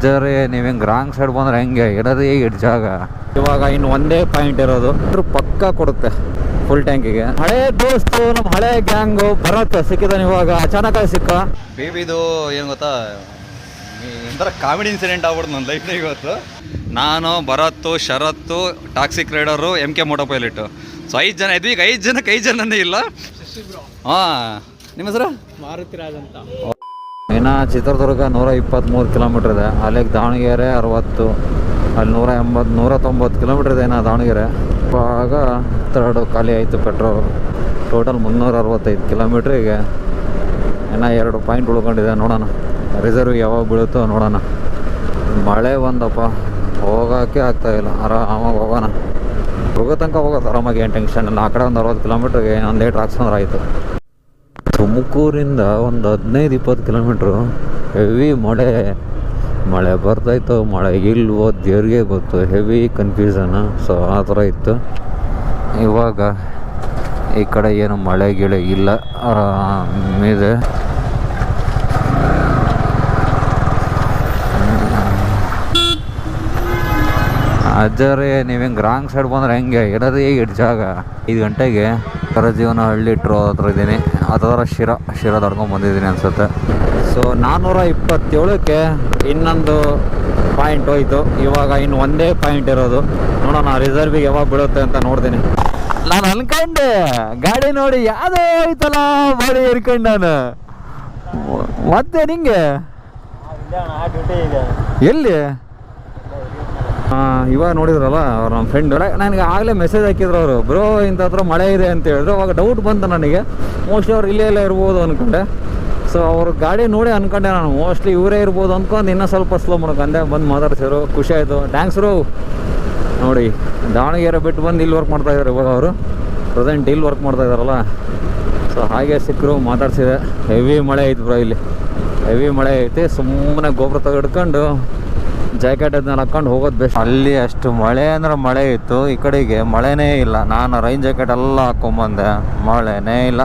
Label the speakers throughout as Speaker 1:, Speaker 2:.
Speaker 1: ಅಜ್ಜರೇ ನೀವು ಗ್ರಾಂಗ್ wrong side ಬಂದ್ರೆ ಹೆಂಗೆ? ಇರೋದೇ ಇಡ್ ಜಾಗ. ಇವಾಗ ಇನ್ನು ಒಂದೇ ಪಾಯಿಂಟ್ ಇರೋದು. ಅದ್ರ ಪಕ್ಕ ಕೊಡುತ್ತೆ ಫುಲ್ ಟ್ಯಾಂಕಿಗೆ ಹಳೆ ದೋಸ್ತು ನಮ್ಮ ಹಳೆ ಗ್ಯಾಂಗು ಭರತ್ ಸಿಕ್ಕಿದಾನೆ ಇವಾಗ. ಅಚಾನಕ ಸಿಕ್ಕ.
Speaker 2: ಬೇಬಿದು ಏನು ಗೊತ್ತಾ? ಒಂಥರ ಕಾಮಿಡಿ ಇನ್ಸಿಡೆಂಟ್ ಆಗ್ಬಿಡ್ತು ನನ್ನ ಲೈಫ್ ಇವತ್ತು. ನಾನು Bharath Sharath toxic rider M K moto pilot so ಐದು ಜನ ಇದ್ವಿ ಈಗ ಐದು ಜನಕ್ಕೆ ಐದು ಜನನೇ ಇಲ್ಲ. ಹಾಂ. ನಿಮ್ಮ ಹೆಸರು?
Speaker 3: ಮಾರುತಿ ರಾಜ್ ಅಂತ.
Speaker 1: ಚಿತ್ರದುರ್ಗ ನೂರ ಇಪ್ಪತ್ತ್ಮೂರು ಕಿಲೋಮೀಟ್ರ್ ಇದೆ. ಅಲ್ಲಿಗೆ ದಾವಣಗೆರೆ ಅರವತ್ತು, ಅಲ್ಲಿ ನೂರ ಎಂಬತ್ತು ನೂರ ತೊಂಬತ್ತು ಕಿಲೋಮೀಟ್ರ್ ಇದೆ ನಾ ದಾವಣಗೆರೆ. ಇವಾಗ ತರ್ಡು ಖಾಲಿ ಆಯಿತು ಪೆಟ್ರೋಲ್. ಟೋಟಲ್ ಮುನ್ನೂರ ಅರವತ್ತೈದು ಕಿಲೋಮೀಟ್ರಿಗೆ ಇನ್ನು ಎರಡು ಪಾಯಿಂಟ್ ಉಳ್ಕೊಂಡಿದೆ ನೋಡೋಣ. ರಿಸರ್ವ್ ಯಾವಾಗ ಬೀಳುತ್ತೋ ನೋಡೋಣ. ಮಳೆ ಬಂದಪ್ಪ. ಹೋಗೋಕ್ಕೆ ಆಗ್ತಾಯಿಲ್ಲ ಆರಾಮಾಗಿ ಹೋಗೋಣ. ಹೋಗೋ ತನಕ ಹೋಗೋದು ಆರಾಮಾಗಿ, ಏನು ಟೆನ್ಷನ್ ಇಲ್ಲ. ಆ ಕಡೆ ಒಂದು ಅರವತ್ತು ಕಿಲೋಮೀಟ್ರಿಗೆ ಒಂದು ಏಟ್ ಹಾಕ್ಸಂದ್ರೆ ಆಯಿತು. ತುಮಕೂರಿಂದ ಒಂದು ಹದಿನೈದು, ಇಪ್ಪತ್ತು ಕಿಲೋಮೀಟ್ರು ಹೆವಿ ಮಳೆ. ಮಳೆ ಬರ್ತಾಯಿತ್ತು ಮಳೆ ಇಲ್ವೋ ದೇವ್ರಿಗೆ ಗೊತ್ತು, ಹೆವಿ ಕನ್ಫ್ಯೂಷನ್ ಸೊ ಆ ಥರ ಇತ್ತು. ಇವಾಗ ಈ ಕಡೆ ಏನು ಮಳೆ, ಗಿಳೆ ಇಲ್ಲ ಆರಾಮಿದೆ ಅಜ್ಜರೇ ನೀವು ಹಿಂಗೆ ರಾಂಗ್ ಸೈಡ್ ಬಂದ್ರೆ ಹೆಂಗೆ? ಇರೋದೇ ಇಡ್ ಜಾಗ. ಐದು ಗಂಟೆಗೆ ಕರಜೀವನ ಹಳ್ಳಿ ಇಟ್ಟರು ಹತ್ರ ಇದ್ದೀನಿ. ಅದರ ಶಿರ ಶಿರ ತಡ್ಕೊಂಡು ಬಂದಿದ್ದೀನಿ ಅನ್ಸುತ್ತೆ. ಸೊ ನಾನ್ನೂರ ಇಪ್ಪತ್ತೇಳಕ್ಕೆ ಇನ್ನೊಂದು ಪಾಯಿಂಟ್ ಹೋಯಿತು. ಇವಾಗ ಇನ್ನು ಒಂದೇ ಪಾಯಿಂಟ್ ಇರೋದು. ನೋಡೋಣ ರಿಸರ್ವಿಗೆ ಯಾವಾಗ ಬೀಳುತ್ತೆ ಅಂತ ನೋಡ್ತೀನಿ. ನಾನು ಅನ್ಕೊಂಡೆ, ಗಾಡಿ ನೋಡಿ ಯಾವುದೇ ಆಯ್ತಲ್ಲ ಬಾಡಿ ಹಿಡ್ಕೊಂಡು ನಾನು. ಮತ್ತೆ ನಿಂಗೆ? ಎಲ್ಲಿ? ಇವಾಗ ನೋಡಿದ್ರಲ್ಲ, ಅವ್ರು ನಮ್ಮ ಫ್ರೆಂಡ್ ನನಗೆ ಆಗಲೇ ಮೆಸೇಜ್ ಹಾಕಿದ್ರು ಅವರು. ಬ್ರೋ, ಇಂಥ ಹತ್ರ ಮಳೆ ಇದೆ ಅಂತ ಹೇಳಿದ್ರು. ಅವಾಗ ಡೌಟ್ ಬಂತು ನನಗೆ. ಮೋಸ್ಟ್ಲಿ ಅವ್ರು ಇಲ್ಲೇ ಎಲ್ಲ ಇರ್ಬೋದು ಅಂದ್ಕೊಂಡೆ ಸೊ ಅವ್ರ ಗಾಡಿ ನೋಡಿ ಅಂದ್ಕೊಂಡೆ ನಾನು. ಮೋಸ್ಟ್ಲಿ ಇವರೇ ಇರ್ಬೋದು ಅಂದ್ಕೊಂಡು ಇನ್ನೂ ಸ್ವಲ್ಪ ಸ್ಲೋ ಮಾಡ್ಕೊಂಡೆ ಬಂದು ಮಾತಾಡ್ಸಿದ್ರು. ಖುಷಿ ಆಯಿತು. ಥ್ಯಾಂಕ್ಸ್ರು ನೋಡಿ, ದಾವಣಗೆರೆ ಬಿಟ್ಟು ಬಂದು ಇಲ್ಲಿ ವರ್ಕ್ ಮಾಡ್ತಾ ಇದ್ದಾರೆ ಇವಾಗ ಅವರು. ಪ್ರೆಸೆಂಟ್ ಇಲ್ಲಿ ವರ್ಕ್ ಮಾಡ್ತಾ ಇದ್ದಾರಲ್ಲ ಸೊ ಹಾಗೆ ಸಿಕ್ಕರು ಮಾತಾಡ್ಸಿದೆ. ಹೆವಿ ಮಳೆ ಐತೆ ಬ್ರೋ ಇಲ್ಲಿ. ಹೆವಿ ಮಳೆ ಐತೆ. ಸುಮ್ಮನೆ ಗೊಬ್ಬರ ತೆಗೆಡ್ಕೊಂಡು ಜಾಕೆಟ್ ಅದನ್ನ ಹಾಕೊಂಡು ಹೋಗೋದು ಬೆಸ್ಟ್ ಅಲ್ಲಿ ಅಷ್ಟು ಮಳೆ ಅಂದ್ರೆ ಮಳೆ ಇತ್ತು, ಈ ಕಡೆಗೆ ಮಳೆನೇ ಇಲ್ಲ. ನಾನು ರೈನ್ ಜಾಕೆಟ್ ಎಲ್ಲ ಹಾಕೊಂಬಂದೆ, ಮಳೆನೇ ಇಲ್ಲ.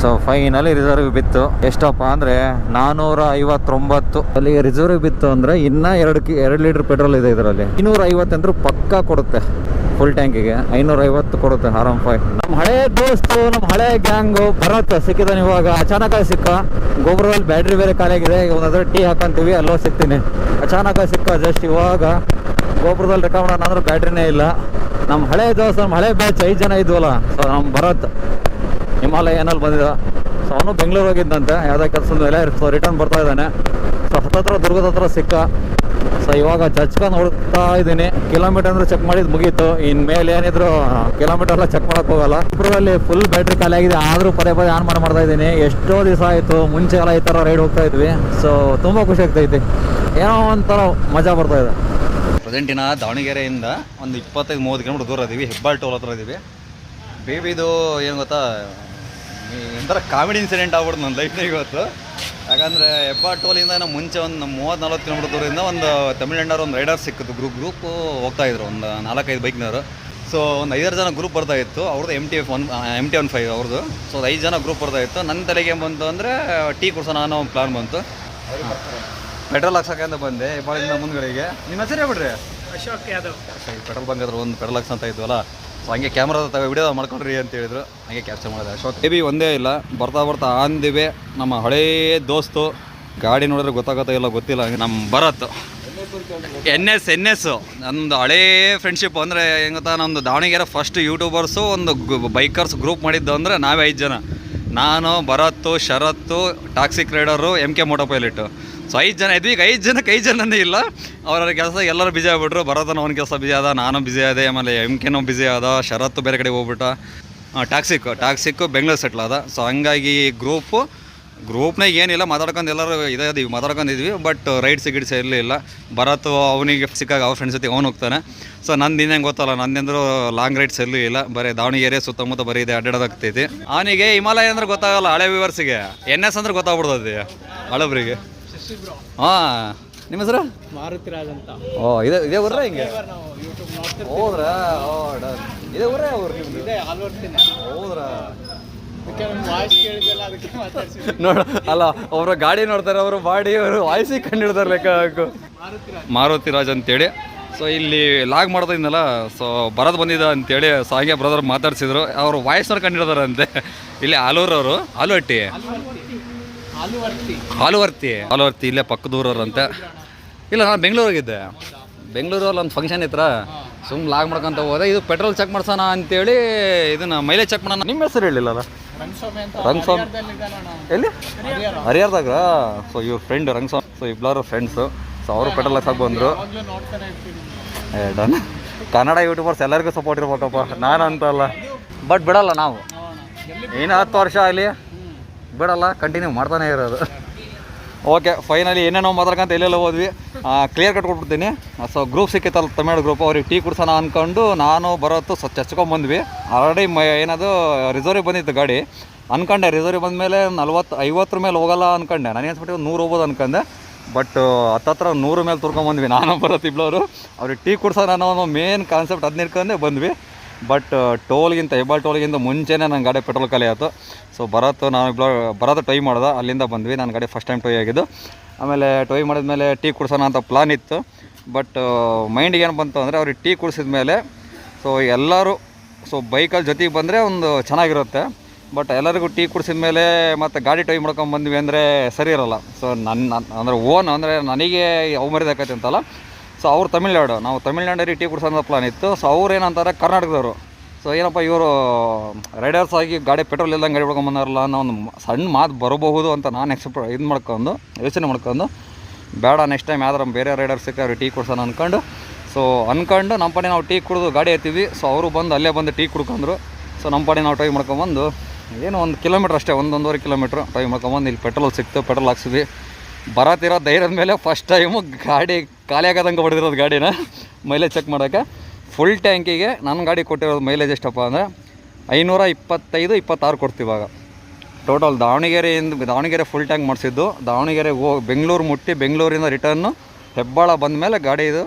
Speaker 1: ಸೊ ಫೈನಲಿ ರಿಸರ್ವ್ ಬಿತ್ತು. ಎಷ್ಟಪ್ಪ ಅಂದರೆ ನಾನ್ನೂರ ಐವತ್ತೊಂಬತ್ತು ಅಲ್ಲಿ ರಿಸರ್ವ್ ಬಿತ್ತು ಅಂದರೆ ಇನ್ನೂ ಎರಡು ಎರಡು ಲೀಟ್ರ್ ಪೆಟ್ರೋಲ್ ಇದೆ ಇದರಲ್ಲಿ. ಇನ್ನೂರ ಐವತ್ತಂದ್ರೂ ಪಕ್ಕಾ ಕೊಡುತ್ತೆ. ಫುಲ್ ಟ್ಯಾಂಕಿಗೆ ಐನೂರ ಐವತ್ತು ಕೊಡುತ್ತೆ ಆರಾಮ್ ಫೈ ನಮ್ಮ ಹಳೆ ದೋಸ್ತು ನಮ್ಮ ಹಳೆ ಗ್ಯಾಂಗು ಭರತ್ ಸಿಕ್ಕಿದಾನೆ ಇವಾಗ. ಅಚಾನಕ ಸಿಕ್ಕ. ಗೊಬ್ಬರದಲ್ಲಿ ಬ್ಯಾಟ್ರಿ ಬೇರೆ ಖಾಲಿಯಾಗಿದೆ. ಈಗ ಒಂದಾದ್ರೆ ಟೀ ಹಾಕೊಂತೀವಿ, ಅಲ್ಲೋ ಸಿಗ್ತೀನಿ. ಅಚಾನಕ ಸಿಕ್ಕ ಜಸ್ಟ್ ಇವಾಗ. ಗೊಬ್ಬರದಲ್ಲಿ ರೆಕಾರ್ಡ್ ಮಾಡೋಣ ಅಂದ್ರೆ ಬ್ಯಾಟ್ರಿನೇ ಇಲ್ಲ. ನಮ್ಮ ಹಳೆ ದೋಸ್ತ ನಮ್ಮ ಹಳೆ ಬ್ಯಾಚ್ ಐದು ಜನ ಇದ್ವಲ್ಲ. ಸೊ ನಮ್ಮ ಭರತ್ ಹಿಮಾಲಯನಲ್ಲಿ ಬಂದಿದ್ದ ಸೊ ಅವನು ಬೆಂಗಳೂರು ಹೋಗಿದ್ದಂತೆ ಯಾವುದೇ ಕೆಲಸದ ಮೇಲೆ ಸೊ ರಿಟರ್ನ್ ಬರ್ತಾ ಇದ್ದಾನೆ. ಸೊ ಹತ್ತತ್ರ, ದುರ್ಗದ ಹತ್ರ ಸಿಕ್ಕ. ಸೊ ಇವಾಗ ಚಚ್ಕೊಂಡು ನೋಡ್ತಾ ಇದ್ದೀನಿ. ಕಿಲೋಮೀಟರ್ ಅಂದ್ರೆ ಚೆಕ್ ಮಾಡಿದ್ ಮುಗೀತು. ಇನ್ ಮೇಲೆ ಏನಿದ್ರು ಕಿಲೋಮೀಟರ್ ಎಲ್ಲ ಚೆಕ್ ಮಾಡಕ್ ಹೋಗಲ್ಲ. ಇಬ್ಬರಲ್ಲಿ ಫುಲ್ ಬ್ಯಾಟ್ರಿ ಖಾಲಿ ಆಗಿದೆ. ಆದ್ರೂ ಪದೇ ಪದೇ ಆನ್ ಮಾಡಿ ಮಾಡ್ತಾ ಇದ್ದೀನಿ. ಎಷ್ಟೋ ದಿವಸ ಆಯ್ತು. ಮುಂಚೆ ಎಲ್ಲ ಈ ತರ ರೈಡ್ ಹೋಗ್ತಾ ಇದ್ವಿ. ಸೊ ತುಂಬಾ ಖುಷಿ ಆಗ್ತೈತಿ ಏನೋ ಒಂಥರ ಮಜಾ ಬರ್ತಾ ಇದೆ.
Speaker 2: ಪ್ರೆಸೆಂಟಿನ ದಾವಣಗೆರೆಯಿಂದ ಒಂದು ಇಪ್ಪತ್ತೈದು, ಮೂವತ್ತು ಕಿಲೋಮೀಟರ್ ದೂರ ಇದೀವಿ. ಹೆಬ್ಬಾಳ್ ಟೋಲ್ ಹತ್ರ ಇದೀವಿ. ಬೇಬಿದು ಏನು ಗೊತ್ತಾ ಒಂಥರ ಕಾಮಿಡಿ ಇನ್ಸಿಡೆಂಟ್ ಆಗ್ಬಿಡ್ತು ನನ್ನ ಲೈಫ್ನಾಗ ಇವತ್ತು. ಯಾಕಂದರೆ ಹೆಬ್ಬಾಟೋಲ್ ಟೋಲಿಂದ ಮುಂಚೆ ಒಂದು ಮೂವತ್ತು ನಲ್ವತ್ತು ಕಿಲೋಮೀಟರ್ ದೂರದಿಂದ ಒಂದು ತಮಿಳ್ನಾಡವ್ರು ಒಂದು ರೈಡರ್ ಸಿಕ್ಕಿತು ಗ್ರೂಪ್ ಗ್ರೂಪು ಹೋಗ್ತಾಯಿದ್ರು ಒಂದು ನಾಲ್ಕೈದು ಬೈಕ್ನವರು ಸೊ ಒಂದು ಐದಾರು ಜನ ಗ್ರೂಪ್ ಬರ್ತಾ ಇತ್ತು. ಅವ್ರದ್ದು M T F one M T one five ಅವ್ರದ್ದು ಸೊ ಒಂದು ಐದು ಜನ ಗ್ರೂಪ್ ಬರ್ತಾ ಇತ್ತು. ನನ್ನ ತಲೆಗೆ ಬಂತು ಅಂದರೆ ಟೀ ಕುಡ್ಸೋಣ ಅನ್ನೋ ಒಂದು ಪ್ಲಾನ್ ಬಂತು. ಪೆಟ್ರೋಲ್ ಹಾಕ್ಸಕ್ಕೆ ಅಂತ ಬಂದೆ. ಹೆಬ್ಬಾಳಿಂದ ಮುಂದ್ಗಡೆಗೆ. ನಿಮ್ಮ ಹೆಸರು ಹೇಳ್ಬಿಡ್ರಿ.
Speaker 3: ಅಶೋಕ್ ಯಾದವ್.
Speaker 2: ಪೆಟ್ರೋಲ್ ಬಂಕ್ ಹತ್ರ ಒಂದು ಪೆಟ್ರೋಲ್ ಹಾಕ್ಸ್ ಅಂತ ಇದ್ವಲ್ಲ. ಸೊ ಹಂಗೆ ಕ್ಯಾಮ್ರಾದ ತಗೋ ವಿಡಿಯೋ ಮಾಡ್ಕೊಂಡ್ರಿ ಅಂತ ಹೇಳಿದ್ರು. ಹಂಗೆ ಕ್ಯಾಪ್ಚರ್ ಮಾಡಿದೆ. ಅಶೋಕ್ ಬಿ ಒಂದೇ ಇಲ್ಲ. ಬರ್ತಾ ಬರ್ತಾ ಆಂದಿವೆ. ನಮ್ಮ ಹಳೇ ದೋಸ್ತು. ಗಾಡಿ ನೋಡಿದ್ರೆ ಗೊತ್ತಾಗತ್ತಾ ಇಲ್ಲ ಗೊತ್ತಿಲ್ಲ. ನಮ್ಮ Bharat. N S N S ನಮ್ಮದು ಹಳೇ ಫ್ರೆಂಡ್ಶಿಪ್ ಅಂದರೆ ಹೆಂಗೆ ಗೊತ್ತಾ ನಮ್ಮದು ದಾವಣಗೆರೆ ಫಸ್ಟ್ ಯೂಟ್ಯೂಬರ್ಸು ಒಂದು ಬೈಕರ್ಸ್ ಗ್ರೂಪ್ ಮಾಡಿದ್ದು ಅಂದರೆ ನಾವೇ ಐದು ಜನ. ನಾನು, Bharath, Sharath toxic rider M K moto pilot so ಐದು ಜನ ಇದೀಗ ಐದು ಜನಕ್ಕೆ ಐದು ಜನನೇ ಇಲ್ಲ. ಅವರ ಕೆಲಸ ಎಲ್ಲರೂ ಬಿಜಿ ಆಗಿಬಿಟ್ರು. ಭರತನ ಅವ್ನ ಕೆಲಸ ಬಿಜಿ ಆದ, ನಾನು ಬಿಜಿ ಆದೆ, ಆಮೇಲೆ ಎಂ ಕೆನೂ ಬಿಜಿ ಆದ ಶರತ್ ಬೇರೆ ಕಡೆ ಹೋಗ್ಬಿಟ್ಟ. ಟ್ಯಾಕ್ಸಿಕ್ಕು ಟ್ಯಾಕ್ಸಿಕ್ಕು ಬೆಂಗಳೂರು ಸೆಟ್ಲ್ ಆದ. ಸೊ ಹಂಗಾಗಿ ಗ್ರೂಪು ಗ್ರೂಪ್ನಾಗ ಏನಿಲ್ಲ, ಮಾತಾಡ್ಕೊಂಡು ಎಲ್ಲರೂ ಇದೇ ಮಾತಾಡ್ಕೊಂಡಿದ್ವಿ ಬಟ್ ರೈಡ್ಸ್ ಗಿಡ್ಸ್ ಇರಲಿಲ್ಲ ಭರತ್ ಅವನಿಗೆ ಸಿಕ್ಕಾಗ ಅವ್ರ ಫ್ರೆಂಡ್ಸ್ ಜೊತೆ ಅವ್ನು ಹೋಗ್ತಾನೆ. ಸೊ ನಂದು ಇನ್ನೇನು ಗೊತ್ತಲ್ಲ, ನಂದಂದ್ರು ಲಾಂಗ್ ರೈಡ್ಸ್ ಎಲ್ಲೂ ಇಲ್ಲ. ಬರೀ ದಾವಣಗೆರೆ ಸುತ್ತಮುತ್ತ ಬರೀ ಇದೆ, ಅಡ್ಡಾಡೋದಾಗ್ತೈತಿ. ಅವನಿಗೆ ಹಿಮಾಲಯ ಅಂದ್ರೆ ಗೊತ್ತಾಗಲ್ಲ, ಹಳೆ ವಿವರ್ಸಿಗೆ ಎನ್ ಎಸ್ ಅಂದ್ರೆ ಗೊತ್ತಾಗ್ಬಿಡ್ತದೆ ಹಳಬ್ರಿಗೆ. ಹಾಂ ನಿಮ್ಮ ಹೆಸರು?
Speaker 3: ಮಾರುತಿ ರಾಜ್ ಅಂತ.
Speaker 2: ಓ ಇದೆ ಇದೇ ಊರ ಹಿಂಗೆ? ಹೌದ್ರಾ? ಓ ಡನ್ ಇದೇ ಊರೇ ಅವ್ರು ನಿಮ್ದು?
Speaker 3: ಇದೆ ಆಲ್ ಓವರ್
Speaker 2: ಹೌದ್ರಾ?
Speaker 3: ವಾಯ್ಸ್ ಕೇಳಿದಲ್ಲ ಅದಕ್ಕೆ
Speaker 1: ನೋಡ ಅಲ್ಲ ಅವರು ಗಾಡಿ ನೋಡ್ತಾರೆ ಅವರು ಬಾಡಿ ಅವರು ವಾಯ್ಸಿಗೆ ಕಂಡಿಡ್ತಾರೆ ಲೆಕ್ಕ ಹಾಕು. ಮಾರುತಿ ರಾಜ್ ಅಂತೇಳಿ. ಸೊ ಇಲ್ಲಿ ಲಾಗ್ ಮಾಡ್ತಾ ಇದ್ನಲ್ಲ ಸೊ ಬರೋದು ಬಂದಿದ್ದ ಅಂತೇಳಿ ಸೊ ಹಾಗೆ ಬ್ರದರ್ ಮಾತಾಡ್ಸಿದ್ರು. ಅವರು ವಾಯ್ಸ್ನವ್ರು ಕಂಡಿಡ್ದಾರಂತೆ ಇಲ್ಲಿ ಆಲೂರವರು ಆಲೂಹಟ್ಟಿ ಹಾಲುವರ್ತಿ. ಹಾಲುವರ್ತಿ. ಇಲ್ಲೇ ಪಕ್ಕದೂರವ್ರು ಅಂತ ಇಲ್ಲ ನಾನು ಬೆಂಗಳೂರಿಗಿದ್ದೆ. ಬೆಂಗಳೂರಲ್ಲಿ ಒಂದು ಫಂಕ್ಷನ್ ಇತ್ರ? ಸುಮ್ ಲಾಗ್ ಮಾಡ್ಕೊಂತ ಹೋದೆ. ಇದು ಪೆಟ್ರೋಲ್ ಚೆಕ್ ಮಾಡ್ಸೋಣ ಅಂತೇಳಿ ಇದನ್ನ ಮೈಲೇಜ್ ಚೆಕ್ ಮಾಡೋಣ. ನಿಮ್ಮ ಹೆಸರು ಹೇಳಿಲ್ಲಲ್ಲ
Speaker 3: ರಂಗಸ್ವಾಮಿ.
Speaker 1: ಎಲ್ಲಿ?
Speaker 3: ಹರಿಹರ.
Speaker 1: ಹರಿಹರದಾಗ? ಸೊ ಇವ್ರ ಫ್ರೆಂಡ್ ರಂಗಸ್ವಾಮಿ. ಸೊ ಇಬ್ಬರು ಫ್ರೆಂಡ್ಸು ಸೊ ಅವರು ಪೆಟ್ರೋಲ್ ಹಾಕಿ ಬಂದರು. ಡನ್. ಕನ್ನಡ ಯೂಟ್ಯೂಬರ್ಸ್ ಎಲ್ಲರಿಗೂ ಸಪೋರ್ಟ್ ಇರ್ಬೇಕಪ್ಪ. ನಾನು ಅಂತಲ್ಲ ಬಟ್ ಬಿಡಲ್ಲ ನಾವು. ಏನು ಹತ್ತು ವರ್ಷ ಆಗಲಿ. ಬಿಡಲ್ಲ ಕಂಟಿನ್ಯೂ ಮಾಡ್ತಾನೆ ಇರೋದು. ಓಕೆ ಫೈನಲಿ ಏನೇನೋ ಮಾತಾಡ್ಕಂತ ಎಲ್ಲೆಲ್ಲ ಹೋದ್ವಿ. ಕ್ಲಿಯರ್ ಕಟ್ ಕೊಟ್ಬಿಡ್ತೀನಿ. ಸೊ ಗ್ರೂಪ್ ಸಿಕ್ಕಿತ್ತಲ್ಲ, ತಮಿಳು ಗ್ರೂಪ್ ಅವ್ರಿಗೆ ಟೀ ಕುಡ್ಸೋಣ ಅಂದ್ಕೊಂಡು ನಾನು ಬರೋತ್ತು ಸೊ ಚಚ್ಕೊಂಬಂದ್ವಿ ಆಲ್ರೆಡಿ ಮ, ಏನದು ರಿಸರ್ವ್ ಬಂದಿತ್ತು ಗಾಡಿ. ಅಂದ್ಕೊಂಡೆ ರಿಸರ್ವ್ ಬಂದಮೇಲೆ ನಲ್ವತ್ತು ಐವತ್ತರ ಮೇಲೆ ಹೋಗಲ್ಲ ಅಂದ್ಕೊಂಡೆ ನಾನು ಏನ್ಸ್ಬಿಟ್ಟು ನೂರು ಹೋಗ್ಬೋದು ಅನ್ಕೊಂಡೆ. ಬಟ್ ಹತ್ತತ್ರ ನೂರು ಮೇಲೆ ತುರ್ಕೊಂಬಂದ್ವಿ ನಾನು ಬರೋತ್ತು ಇಬ್ಬಳವರು ಅವ್ರಿಗೆ ಟೀ ಕುಡ್ಸೋಣ ಅನ್ನೋ ಮೇನ್ ಕಾನ್ಸೆಪ್ಟ್ ಅದನ್ನ ಇಟ್ಕೊಂಡೆ ಬಂದ್ವಿ. ಬಟ್ ಟೋಲ್ಗಿಂತ ಹೆಬ್ಬಾಳ್ ಟೋಲ್ಗಿಂತ ಮುಂಚೆನೇ ನನ್ನ ಗಾಡಿ ಪೆಟ್ರೋಲ್ ಖಾಲಿ ಆಯಿತು. ಸೊ ಬರತ್ತು ನಾನು ಬ್ಲಾ ಬರೋದು ಟ್ರೈ ಮಾಡ್ದೆ, ಅಲ್ಲಿಂದ ಬಂದ್ವಿ. ನನ್ನ ಗಾಡಿ ಫಸ್ಟ್ ಟೈಮ್ ಟ್ರೈ ಆಗಿದ್ದು. ಆಮೇಲೆ ಟೊಯ್ ಮಾಡಿದ್ಮೇಲೆ ಟೀ ಕುಡ್ಸೋಣ ಅಂತ ಪ್ಲಾನ್ ಇತ್ತು. ಬಟ್ ಮೈಂಡಿಗೆ ಏನು ಬಂತು ಅಂದರೆ, ಅವ್ರಿಗೆ ಟೀ ಕುಡಿಸಿದ ಮೇಲೆ ಸೊ ಎಲ್ಲರೂ ಸೊ ಬೈಕಲ್ಲಿ ಜೊತೆಗೆ ಬಂದರೆ ಒಂದು ಚೆನ್ನಾಗಿರುತ್ತೆ. ಬಟ್ ಎಲ್ಲರಿಗೂ ಟೀ ಕುಡಿಸಿದ ಮೇಲೆ ಮತ್ತು ಗಾಡಿ ಟ್ರೈ ಮಾಡ್ಕೊಂಡು ಬಂದ್ವಿ ಅಂದರೆ ಸರಿ ಇರೋಲ್ಲ. ಸೊ ನನ್ನ ಅಂದರೆ ಓನ್ ಅಂದರೆ ನನಗೆ ಅವಮರಿದಾಕೈತೆ ಅಂತಲ್ಲ. ಸೊ ಅವ್ರು ತಮಿಳ್ನಾಡು, ನಾವು ತಮಿಳ್ನಾಡಲ್ಲಿ ಟೀ ಕುಡ್ಸೋ ಪ್ಲಾನ್ ಇತ್ತು. ಸೊ ಅವ್ರು ಏನಂತಾರೆ, ಕರ್ನಾಟಕದವರು. ಸೊ ಏನಪ್ಪ, ಇವರು ರೈಡರ್ಸ್ ಆಗಿ ಗಾಡಿ ಪೆಟ್ರೋಲ್ ಇಲ್ದಂಗೆ ಗಾಡಿ ಹೊಡ್ಕೊಂಬಂದಾರಲ್ಲ ಅನ್ನೋ ಒಂದು ಸಣ್ಣ ಮಾತು ಬರಬಹುದು ಅಂತ ನಾನು ಎಕ್ಸೆಪ್ಟ್ ಇದು ಮಾಡ್ಕೊಂಡು, ಯೋಚನೆ ಮಾಡ್ಕೊಂಡು, ಬೇಡ ನೆಕ್ಸ್ಟ್ ಟೈಮ್ ಯಾವ್ದಾರು ಬೇರೆ ರೈಡರ್ಸ್ ಸಿಕ್ಕ ಅವ್ರಿಗೆ ಟೀ ಕುಡ್ಸೋಣ ಅಂದ್ಕೊಂಡು ಸೊ ಅಂದ್ಕೊಂಡು ನಮ್ಮ ಪಾಡಿ ನಾವು ಟೀ ಕುಡಿದು ಗಾಡಿ ಎತ್ತಿದ್ವಿ. ಸೊ ಅವರು ಬಂದು ಅಲ್ಲೇ ಬಂದು ಟೀ ಕುಡ್ಕೊಂಡ್ರು. ಸೊ ನಮ್ಮ ಪಾಡಿ ನಾವು ಟ್ರೈ ಮಾಡ್ಕೊಂಬಂದು, ಏನು ಒಂದು ಕಿಲೋಮೀಟ್ರ್ ಅಷ್ಟೇ, ಒಂದೊಂದೂವರೆ ಕಿಲೋಮೀಟ್ರ್ ಟ್ರೈ ಮಾಡ್ಕೊಂಬಂದು ಇಲ್ಲಿ ಪೆಟ್ರೋಲ್ ಸಿಕ್ತು, ಪೆಟ್ರೋಲ್ ಹಾಕ್ಸಿದ್ವಿ. ಬರತ್ತಿರೋ ಧೈರ್ಯದ ಮೇಲೆ ಫಸ್ಟ್ ಟೈಮು ಗಾಡಿ ಖಾಲಿ ಆಗೋದಂಗೆ ಹೊಡೆದಿರೋದು ಗಾಡಿನ ಮೈಲೇಜ್ ಚೆಕ್ ಮಾಡೋಕ್ಕೆ ಫುಲ್ ಟ್ಯಾಂಕಿಗೆ ನನ್ನ ಗಾಡಿ ಕೊಟ್ಟಿರೋದು ಮೈಲೇಜ್ ಎಷ್ಟಪ್ಪ ಅಂದರೆ ಐನೂರ ಇಪ್ಪತ್ತೈದು, ಇಪ್ಪತ್ತಾರು ಕೊಡ್ತೀವಾಗ ಟೋಟಲ್ ದಾವಣಗೆರೆಯಿಂದ, ದಾವಣಗೆರೆ ಫುಲ್ ಟ್ಯಾಂಕ್ ಮಾಡಿಸಿದ್ದು. ದಾವಣಗೆರೆಗೆ ಹೋಗಿ ಬೆಂಗಳೂರು ಮುಟ್ಟಿ ಬೆಂಗಳೂರಿಂದ ರಿಟರ್ನು ಹೆಬ್ಬಾಳ ಬಂದ ಮೇಲೆ ಗಾಡಿ ಇದು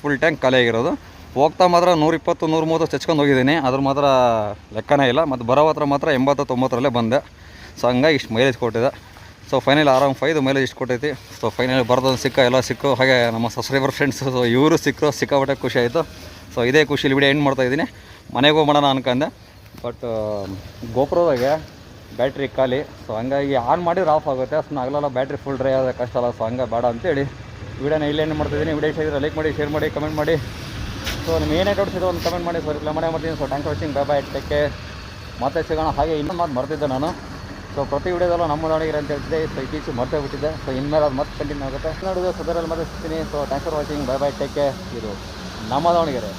Speaker 1: ಫುಲ್ ಟ್ಯಾಂಕ್ ಖಾಲಿಯಾಗಿರೋದು ಹೋಗ್ತಾ ಮಾತ್ರ ನೂರಿಪ್ಪತ್ತು ನೂರು ಮೂವತ್ತು ಚಚ್ಕೊಂಡು ಹೋಗಿದ್ದೀನಿ. ಅದ್ರ ಮಾತ್ರ ಲೆಕ್ಕನೇ ಇಲ್ಲ. ಮತ್ತು ಬರೋ ಹತ್ರ ಮಾತ್ರ ಎಂಬತ್ತು ತೊಂಬತ್ತರಲ್ಲೇ ಬಂದೆ. ಸೊ ಹಂಗಾಗಿ ಇಷ್ಟು ಮೈಲೇಜ್ ಕೊಟ್ಟಿದೆ ಸೊ ಫೈನಲ್ ಆರಾಮ್ ಫೈದು ಮೈಲೇಜ್ ಇಷ್ಟು ಕೊಟ್ಟೈತಿ ಸೊ ಫೈನಲ್ ಬರೋದೊಂದು ಸಿಕ್ಕ, ಎಲ್ಲ ಸಿಕ್ಕು. ಹಾಗೆ ನಮ್ಮ ಸಬ್ಸ್ಕ್ರೈಬರ್ ಫ್ರೆಂಡ್ಸ್ ಸೊ ಇವರು ಸಿಕ್ಕರು ಸಿಕ್ಕಾಪಟ್ಟೆ ಖುಷಿ ಆಯಿತು. ಸೊ ಇದೇ ಖುಷಿಲಿ ವಿಡಿಯೋ ಎಂಡ್ ಮಾಡ್ತಾ ಇದ್ದೀನಿ. ಮನೆಗೆ ಹೋಗಿ ಮಾಡೋಣ ಅನ್ಕಂಡೆ ಬಟ್ ಗೋಪುರದಾಗೆ ಬ್ಯಾಟ್ರಿ ಖಾಲಿ. ಸೊ ಹಂಗಾಗಿ ಆನ್ ಮಾಡಿದ್ರೆ ಆಫ್ ಆಗುತ್ತೆ. ಸೊ ಆಗಲ್ಲ ಬ್ಯಾಟ್ರಿ ಫುಲ್ ಡ್ರೈ ಆದ ಕಷ್ಟ ಅಲ್ಲ. ಸೊ ಹಂಗೆ ಬೇಡ ಅಂತೇಳಿ ವಿಡಿಯೋನ ಮಾಡ್ತಾ ಮಾಡ್ತಿದ್ದೀನಿ ವಿಡಿಯೋ ಇಷ್ಟ ಲೈಕ್ ಮಾಡಿ ಶೇರ್ ಮಾಡಿ ಕಮೆಂಟ್ ಮಾಡಿ. ಸೊ ನಿಮ್ಮ ಏನೇ ಡೌಟ್ಸ್ ಇದೆ ಒಂದು ಕಮೆಂಟ್ ಮಾಡಿ. ಸೊ ರಿಪ್ಲೈ ಮಾಡೇ ಮಾಡ್ತೀನಿ. So thank watching bye bye take ಮತ್ತೆ ಸಿಗೋಣ. ಹಾಗೆ ಇನ್ನೊಂದು ಮಾತು ಮರ್ತಿದ್ದೆ ನಾನು. ಸೊ ಪ್ರತಿ ವಿಡಿಯೋದಲ್ಲೂ ನಮ್ಮ ದಾವಣಗೆರೆ ಅಂತ ಹೇಳ್ತಿದ್ದೆ. ಸೊ ಇತ್ತೀಚೆಗೆ ಮರ್ತೇ ಬಿಟ್ಟಿದ್ದೆ ಸೊ ಇನ್ಮೇಲೆ ಅದು ಮತ್ತೆ ಕಂಟಿನ್ಯೂ ಆಗುತ್ತೆ. ನೋಡಿದ್ರೆ ಸದರಲ್ಲಿ ಮತ್ತೆ ಸಿಗ್ತೀನಿ. So thanks for watching bye bye take care ಇದು ನಮ್ಮ ದಾವಣಗೆರೆ.